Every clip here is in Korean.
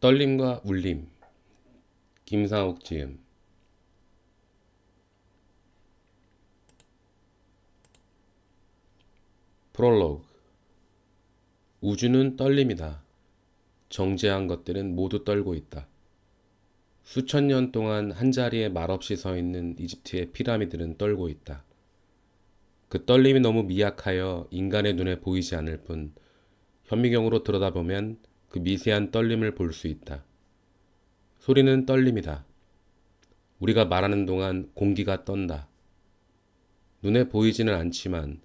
떨림과 울림 김상옥 지음 프롤로그 우주는 떨림이다. 정제한 것들은 모두 떨고 있다. 수천 년 동안 한 자리에 말없이 서 있는 이집트의 피라미드는 떨고 있다. 그 떨림이 너무 미약하여 인간의 눈에 보이지 않을 뿐 현미경으로 들여다보면 그 미세한 떨림을 볼 수 있다. 소리는 떨림이다. 우리가 말하는 동안 공기가 떤다. 눈에 보이지는 않지만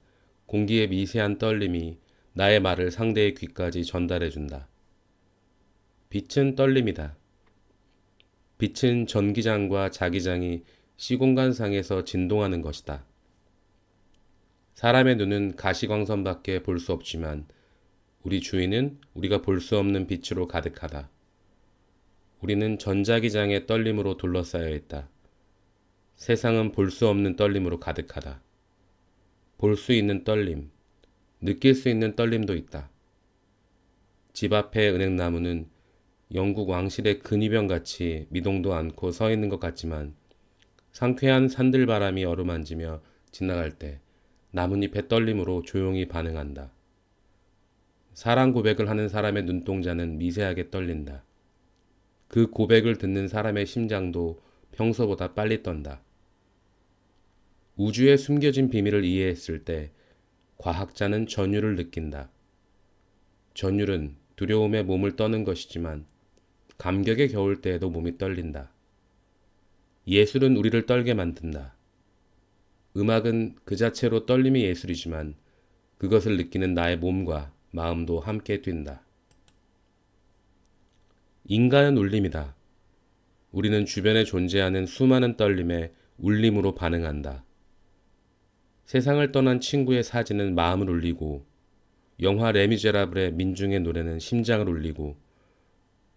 공기의 미세한 떨림이 나의 말을 상대의 귀까지 전달해 준다. 빛은 떨림이다. 빛은 전기장과 자기장이 시공간상에서 진동하는 것이다. 사람의 눈은 가시광선밖에 볼 수 없지만 우리 주위는 우리가 볼 수 없는 빛으로 가득하다. 우리는 전자기장의 떨림으로 둘러싸여 있다. 세상은 볼 수 없는 떨림으로 가득하다. 볼 수 있는 떨림, 느낄 수 있는 떨림도 있다. 집 앞의 은행나무는 영국 왕실의 근위병 같이 미동도 않고 서 있는 것 같지만 상쾌한 산들바람이 어루만지며 지나갈 때 나뭇잎의 떨림으로 조용히 반응한다. 사랑 고백을 하는 사람의 눈동자는 미세하게 떨린다. 그 고백을 듣는 사람의 심장도 평소보다 빨리 떤다. 우주의 숨겨진 비밀을 이해했을 때 과학자는 전율을 느낀다. 전율은 두려움에 몸을 떠는 것이지만 감격에 겨울 때에도 몸이 떨린다. 예술은 우리를 떨게 만든다. 음악은 그 자체로 떨림이 예술이지만 그것을 느끼는 나의 몸과 마음도 함께 뛴다. 인간은 울림이다. 우리는 주변에 존재하는 수많은 떨림에 울림으로 반응한다. 세상을 떠난 친구의 사진은 마음을 울리고 영화 레미제라블의 민중의 노래는 심장을 울리고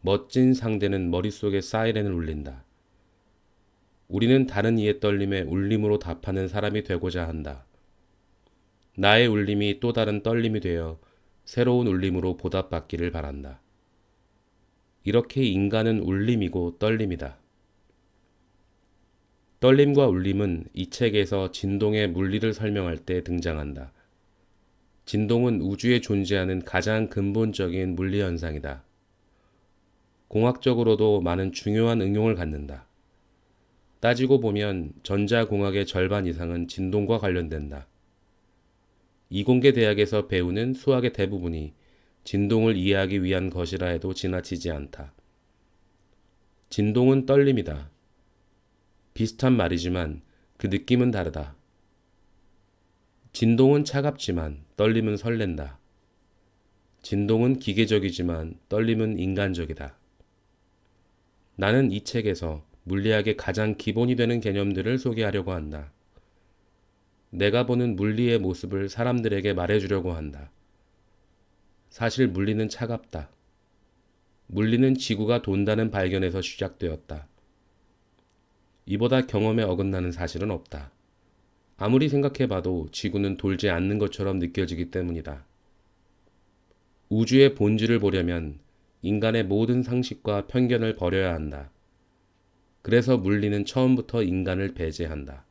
멋진 상대는 머릿속에 사이렌을 울린다. 우리는 다른 이의 떨림에 울림으로 답하는 사람이 되고자 한다. 나의 울림이 또 다른 떨림이 되어 새로운 울림으로 보답받기를 바란다. 이렇게 인간은 울림이고 떨림이다. 떨림과 울림은 이 책에서 진동의 물리를 설명할 때 등장한다. 진동은 우주에 존재하는 가장 근본적인 물리 현상이다. 공학적으로도 많은 중요한 응용을 갖는다. 따지고 보면 전자공학의 절반 이상은 진동과 관련된다. 이공계 대학에서 배우는 수학의 대부분이 진동을 이해하기 위한 것이라 해도 지나치지 않다. 진동은 떨림이다. 비슷한 말이지만 그 느낌은 다르다. 진동은 차갑지만 떨림은 설렌다. 진동은 기계적이지만 떨림은 인간적이다. 나는 이 책에서 물리학의 가장 기본이 되는 개념들을 소개하려고 한다. 내가 보는 물리의 모습을 사람들에게 말해주려고 한다. 사실 물리는 차갑다. 물리는 지구가 돈다는 발견에서 시작되었다. 이보다 경험에 어긋나는 사실은 없다. 아무리 생각해봐도 지구는 돌지 않는 것처럼 느껴지기 때문이다. 우주의 본질을 보려면 인간의 모든 상식과 편견을 버려야 한다. 그래서 물리는 처음부터 인간을 배제한다.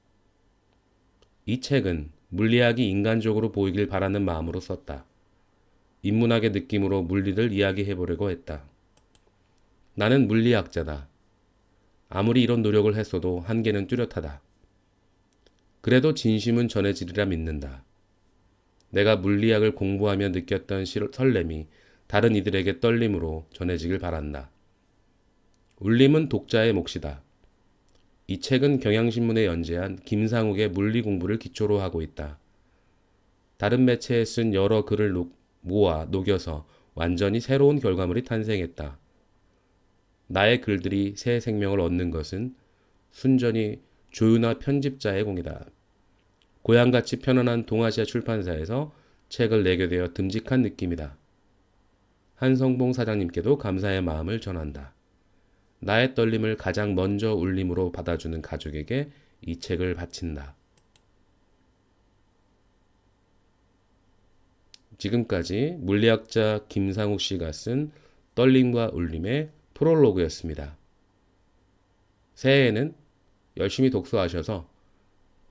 이 책은 물리학이 인간적으로 보이길 바라는 마음으로 썼다. 인문학의 느낌으로 물리를 이야기해 보려고 했다. 나는 물리학자다. 아무리 이런 노력을 했어도 한계는 뚜렷하다. 그래도 진심은 전해지리라 믿는다. 내가 물리학을 공부하며 느꼈던 설렘이 다른 이들에게 떨림으로 전해지길 바란다. 울림은 독자의 몫이다. 이 책은 경향신문에 연재한 김상욱의 물리 공부를 기초로 하고 있다. 다른 매체에 쓴 여러 글을 모아 녹여서 완전히 새로운 결과물이 탄생했다. 나의 글들이 새 생명을 얻는 것은 순전히 조윤아 편집자의 공이다. 고향같이 편안한 동아시아 출판사에서 책을 내게 되어 듬직한 느낌이다. 한성봉 사장님께도 감사의 마음을 전한다. 나의 떨림을 가장 먼저 울림으로 받아주는 가족에게 이 책을 바친다. 지금까지 물리학자 김상욱 씨가 쓴 떨림과 울림의 프롤로그였습니다. 새해에는 열심히 독서하셔서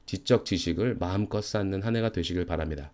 지적 지식을 마음껏 쌓는 한 해가 되시길 바랍니다.